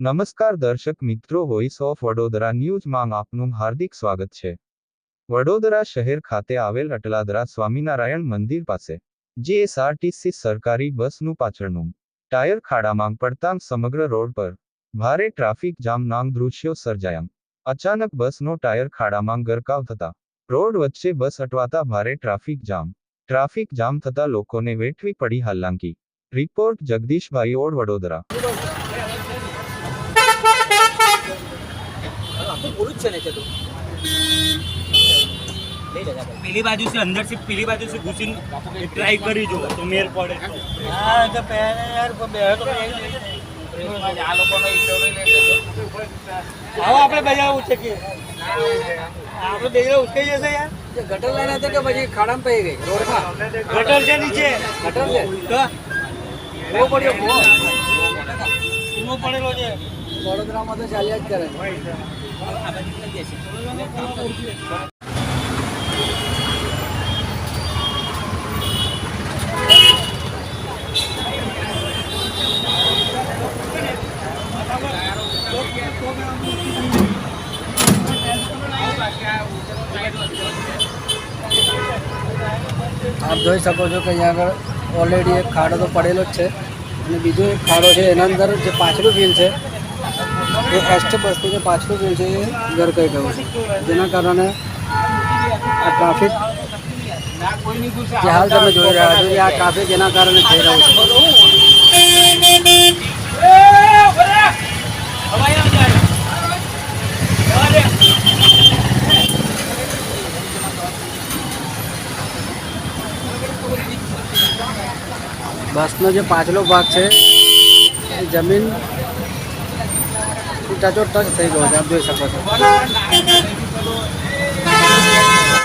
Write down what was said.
નમસ્કાર દર્શક મિત્રો વોઇસ ઓફ વડોદરા ન્યૂઝમાં આપનું હાર્દિક સ્વાગત છે. વડોદરા શહેર ખાતે આવેલ અટલાદરા સ્વામિનારાયણ મંદિર પાસે જીએસઆરટીસી સરકારી બસનું પાછળનું ટાયર ખાડામાં પડતાં સમગ્ર રોડ પર ભારે ટ્રાફિક જામનાં દૃશ્યો સર્જાયા. અચાનક બસનો ટાયર ખાડામાં ગરકાવ થતા રોડ વચ્ચે બસ અટવાતા ભારે ટ્રાફિક જામ. ટ્રાફિક જામ થતા લોકોને વેઠવી પડી હાલાંકી. રિપોર્ટ જગદીશભાઈ ઓડ, વડોદરા. ઓલું છે ને છે તો. પેલી બાજુ છે અંદરથી પેલી બાજુ થી ઘૂસીને ટ્રાય કરી જો તો મેર પડે હા તો પહેલે યાર બે તો આ લોકોનો ઇન્ટરવ્યુ લઈ લેજો આવો આપણે બધા ઉચકીએ આપણે બેજરા ઉચકાઈ જશે યાર. ગટર લઈને તો કે પછી ખાડામાં પડી ગઈ? રોડમાં? ગટર છે નીચે. ગટર છે? તો પડ્યો પડેલો છે. ચાલ્યા જ કરે. આપ જોઈ શકો છો કે અહીંયા આગળ ઓલરેડી એક ખાડો તો પડેલો જ છે. અને બીજો એક ખાડો છે, એના અંદર જે પાછલું ફીલ છે એ એસ્ટ બસનું જે પાછલું વ્હીલ છે એ ગરકાઈ ગયું છે. જેના કારણે આ ટ્રાફિક જે હાલ તમે જોઈ રહ્યા છો આ ટ્રાફિક એના કારણે થઈ રહ્યું છે. બસનો જે પાછલો ભાગ છે, એ જમીન ટચો ટચ થઈ ગયો છે આપ જોઈ શકો છો.